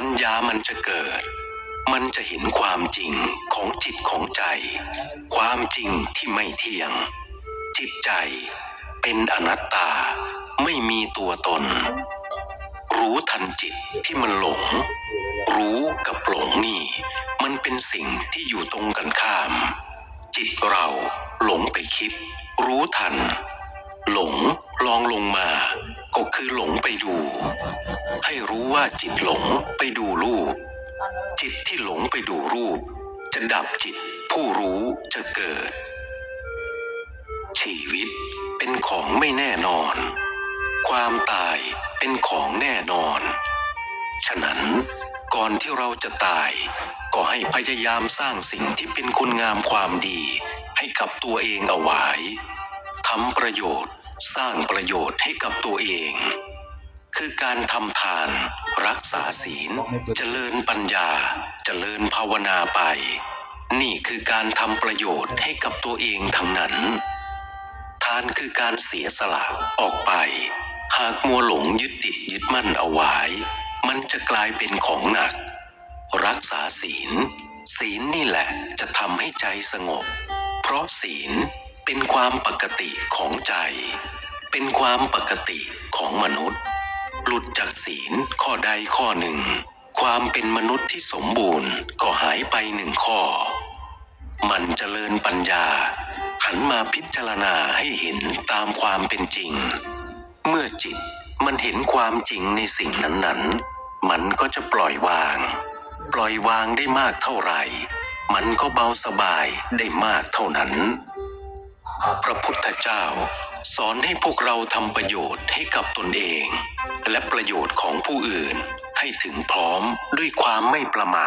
ปัญญามันจะเกิด มันจะเห็นความจริงของจิตของใจ ความจริงที่ไม่เที่ยง จิตใจเป็นอนัตตาไม่มีตัวตน รู้ทันจิตที่มันหลง รู้กับหลงนี่ มันเป็นสิ่งที่อยู่ตรงกันข้าม จิตเราหลงไปคิด รู้ทัน หลงลองลงมา ก็คือหลงไปดู ให้รู้ว่าจิตหลงไปดูรูป จิตที่หลงไปดูรูป จะดับจิตผู้รู้จะเกิด ชีวิตเป็นของไม่แน่นอน ความตายเป็นของแน่นอน ฉะนั้นก่อนที่เราจะตาย ก็ให้พยายามสร้างสิ่งที่เป็นคุณงามความดี ให้กับตัวเองเอาไว้ทำประโยชน์สร้างประโยชน์ให้กับตัวเอง การทำทาน รักษาศีล เจริญปัญญา เจริญภาวนาไป นี่คือการทำประโยชน์ให้กับตัวเองทั้งนั้น ทานคือการเสียสละออกไป หากมัวหลงยึดติดยึดมั่นเอาไว้ มันจะกลายเป็นของหนัก รักษาศีล ศีลนี่แหละจะทำให้ใจสงบ เพราะศีลเป็นความปกติของใจ เป็นความปกติของมนุษย์ หลุดจากศีลข้อใดข้อหนึ่ง ความเป็นมนุษย์ที่สมบูรณ์ก็หายไปหนึ่งข้อ มันเจริญปัญญา หันมาพิจารณาให้เห็นตามความเป็นจริง เมื่อจิตมันเห็นความจริงในสิ่งนั้นๆ มันก็จะปล่อยวาง ปล่อยวางได้มากเท่าไหร่ มันก็เบาสบายได้มากเท่านั้น พระพุทธเจ้า สอนให้พวกเราทำประโยชน์ให้กับตนเอง และประโยชน์ของผู้อื่นให้ถึงพร้อมด้วยความไม่ประมาท